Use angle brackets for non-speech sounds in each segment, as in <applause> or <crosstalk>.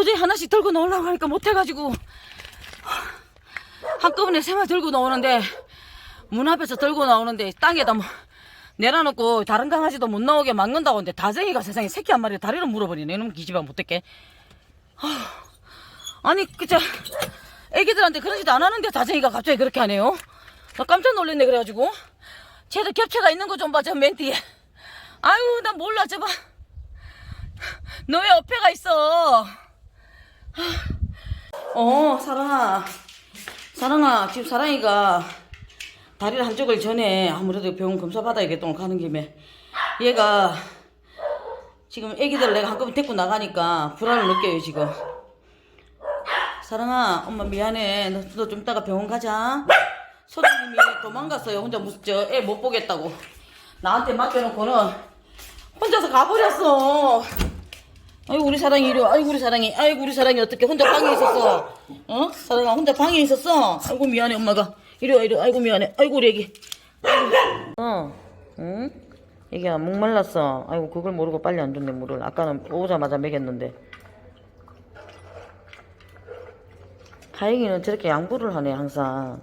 도저히 하나씩 들고 나오려고 하니까 못해가지고. 한꺼번에 세 마리 들고 나오는데 문 앞에서 들고 나오는데 땅에다 뭐 내려놓고 다른 강아지도 못 나오게 막는다고 하는데 다쟁이가 세상에 새끼 한 마리 다리를 물어버리네. 이놈 기집애 못됐게 아니 그저 애기들한테 그러지도 않았는데 다쟁이가 갑자기 그렇게 하네요? 나 깜짝 놀랐네 그래가지고. 쟤도 겹쳐가 있는 거 좀 봐저 멘티에. 아유 나 몰라 저봐 너왜 옆에가 있어 어 사랑아. 사랑아 지금 사랑이가 다리를 한쪽을 전에 아무래도 병원 검사 받아야겠다 가는 김에 얘가 지금 애기들 내가 한꺼번에 데리고 나가니까 불안을 느껴요 지금. 사랑아 엄마 미안해. 너좀 이따가 병원 가자. 소장님이 도망갔어요. 혼자 무슨 저애 못 보겠다고. 나한테 맡겨놓고는 혼자서 가버렸어 아이고 우리 사랑이 이리 와. 아이고 우리 사랑이. 아이고 우리 사랑이 어떻게 혼자 방에 있었어? 어? 사랑아 혼자 방에 있었어? 아이고 미안해 엄마가. 이리 와 이리 와. 아이고 미안해. 아이고 우리 애기. 어 응? 애기야 목 말랐어. 아이고 그걸 모르고 빨리 안 줬네 물을. 아까는 오자마자 먹였는데. 다행히는 저렇게 양보를 하네 항상.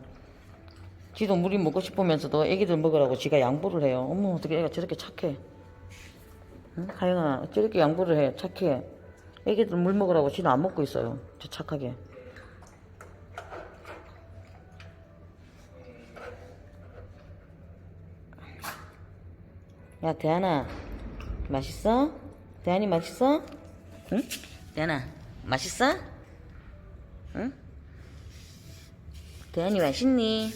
지도 물이 먹고 싶으면서도 애기들 먹으라고 지가 양보를 해요. 어머 어떻게 애가 저렇게 착해 응? 하영아 저렇게 양보를 해 착해 애기들 물 먹으라고 지는 안 먹고 있어요 저 착하게 야 대한아 맛있어? 대한이 맛있어? 응? 대한아 맛있어? 응? 대한이 맛있니?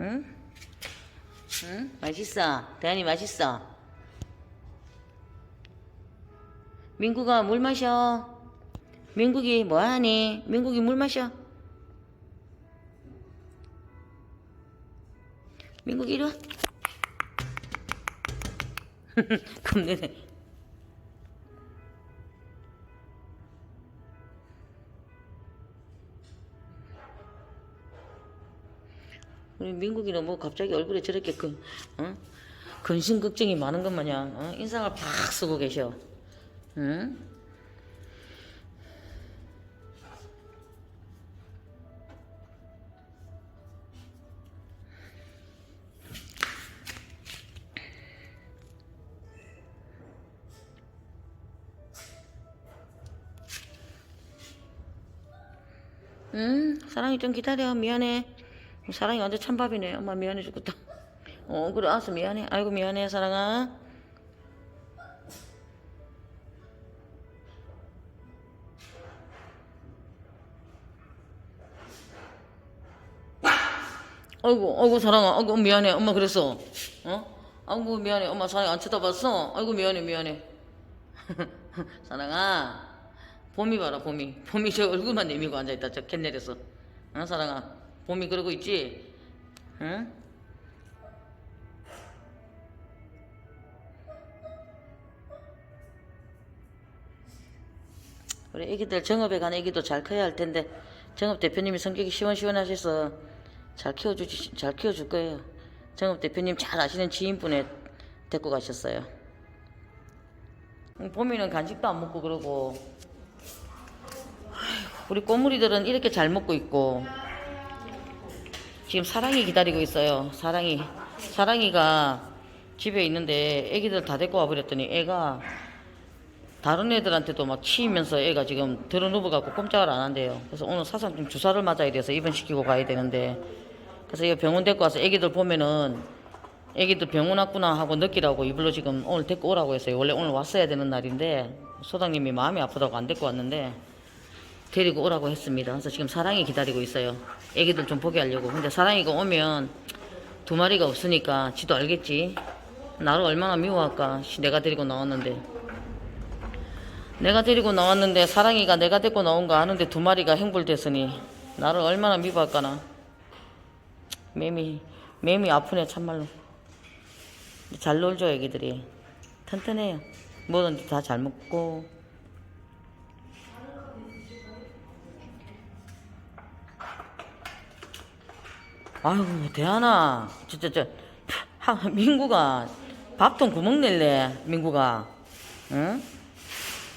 응? 응? 맛있어 대한이 맛있어 민구가 물 마셔. 민국이 뭐하니? 민국이 물 마셔. 민국이 이리 와. <laughs> 겁내네. 우리 민국이는 뭐 갑자기 얼굴에 저렇게 그, 어? 근심 걱정이 많은 것 마냥 어? 인상을 팍 쓰고 계셔. 응? 응, 사랑이 좀 기다려. 미안해. 사랑이 완전 찬밥이네. 엄마 미안해 죽겠다. 어, 그래, 알았어. 미안해. 아이고, 미안해, 사랑아. 아이고, 아이고, 사랑아. 아이고, 미안해. 엄마 그랬어. 어? 아이고, 미안해. 엄마 사랑이 안 쳐다봤어? 아이고, 미안해, 미안해. <laughs> 사랑아. 봄이 봐라, 봄이. 봄이 저 얼굴만 내밀고 앉아있다. 저 캔넬에서. 어, 사랑아. 봄이 그러고 있지? 응? 우리 애기들 정업에 간 애기도 잘 커야 할 텐데 정업 대표님이 성격이 시원시원하셔서 잘 키워주지 잘 키워줄 거예요. 정업 대표님 잘 아시는 지인분에 데리고 가셨어요. 음, 봄이는 간식도 안 먹고 그러고 우리 꼬물이들은 이렇게 잘 먹고 있고 지금 사랑이 기다리고 있어요. 사랑이 사랑이가 집에 있는데 애기들 다 데리고 와버렸더니 애가 다른 애들한테도 막 치이면서 애가 지금 들어누워갖고 꼼짝을 안 한대요. 그래서 오늘 사상 좀 주사를 맞아야 돼서 입원시키고 가야 되는데 그래서 이거 병원 데리고 와서 애기들 보면은 애기들 병원 왔구나 하고 느끼라고 이불로 지금 오늘 데리고 오라고 했어요. 원래 오늘 왔어야 되는 날인데 소장님이 마음이 아프다고 안 데리고 왔는데 데리고 오라고 했습니다. 그래서 지금 사랑이 기다리고 있어요. 애기들 좀 보게 하려고. 근데 사랑이가 오면 두 마리가 없으니까 지도 알겠지. 나를 얼마나 미워할까. 씨, 내가 데리고 나왔는데. 내가 데리고 나왔는데 사랑이가 내가 데리고 나온 거 아는데 두 마리가 행불됐으니 나를 얼마나 미워할까나. 매미, 매미 아프네 참말로. 잘 놀죠 애기들이. 튼튼해요. 뭐든지 다 잘 먹고. 아유 대하나 진짜 저 하, 민구가 밥통 구멍 낼래 민구가 응?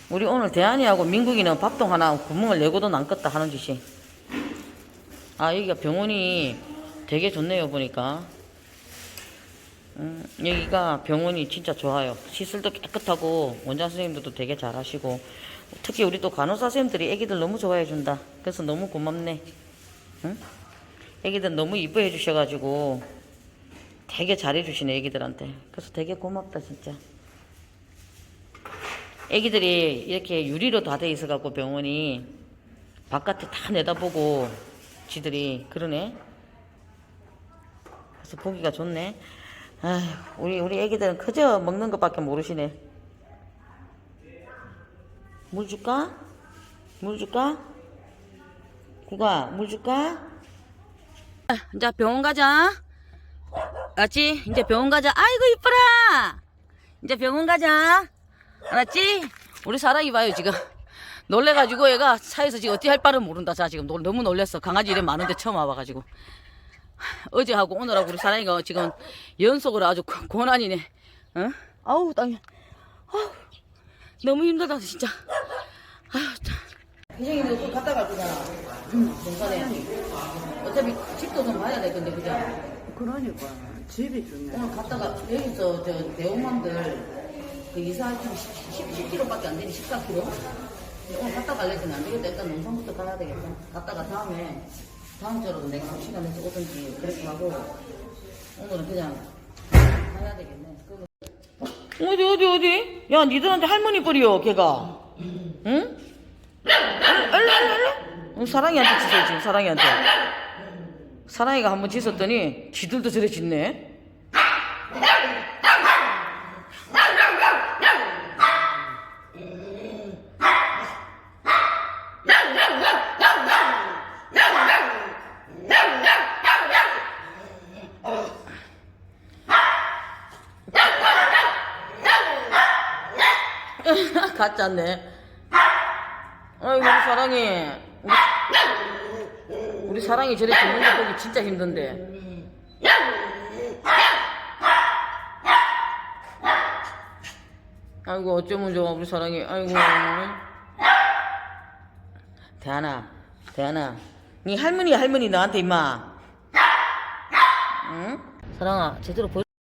우리 오늘 대한이하고 민국이는 밥통 하나 구멍을 내고도 남겠다 하는 짓이. 아 여기가 병원이 되게 좋네요 보니까. 음, 여기가 병원이 진짜 좋아요. 시설도 깨끗하고 원장 선생님들도 되게 잘하시고 특히 우리 또 간호사 선생님들이 애기들 너무 좋아해 준다. 그래서 너무 고맙네. 응? 애기들 너무 이뻐해 주셔가지고 되게 잘해 주시네 애기들한테. 그래서 되게 고맙다 진짜. 애기들이 이렇게 유리로 다 돼 있어갖고 병원이 바깥에 다 내다보고 지들이 그러네. 그래서 보기가 좋네. 아휴, 우리 우리 애기들은 그저 먹는 것밖에 모르시네. 물 줄까? 물 줄까? 구가 물 줄까? 이제 병원 가자. 알았지? 이제 병원 가자. 아이고 이뻐라. 이제 병원 가자. 알았지? 우리 사랑이 봐요 지금. 놀래가지고 얘가 차에서 지금 어떻게 할 바를 모른다. 자 지금 놀- 너무 놀랬어. 강아지 이름 많은데 처음 와봐가지고. 어제하고 오늘하고 우리 사랑이가 지금 연속으로 아주 고- 고난이네. 어? 아우 땅이. 아우 너무 힘들다 진짜. 아유 참. 혜정이는 또 갔다 갈 거잖아. 응, 동산에. 어차피 집도 좀 봐야 될 건데 그죠? 그러니까 집이 중요해. 오늘 갔다가 여기서 저 대원맘들 그 이사할 때 10, 10km밖에 안 되니 14km? 오늘 갔다 갈래지는 안 되겠다. 일단 농산부터 가야 되겠다. 갔다가 다음에 다음 주로 내가 좀 시간 내서 오든지 그렇게 하고 오늘은 그냥 가야 되겠네. 그러면- 어디 어디 어디? 야 니들한테 할머니 뻘이요 걔가. 응? 일로 일로. 응, 사랑이한테 짖어요 지금 사랑이한테. 사랑이가 한번 짖었더니 지들도 저래 짖네. <laughs> 가짜네. 아이고 우리 사랑이. 우리, 우리 사랑이 저래 짖는 거 보기 진짜 힘든데. 아이고 어쩌면 좋아 우리 사랑이. 아이고. 대하나, 대하나. 네 할머니 할머니 나한테 임마. 응? 사랑아 제대로 보.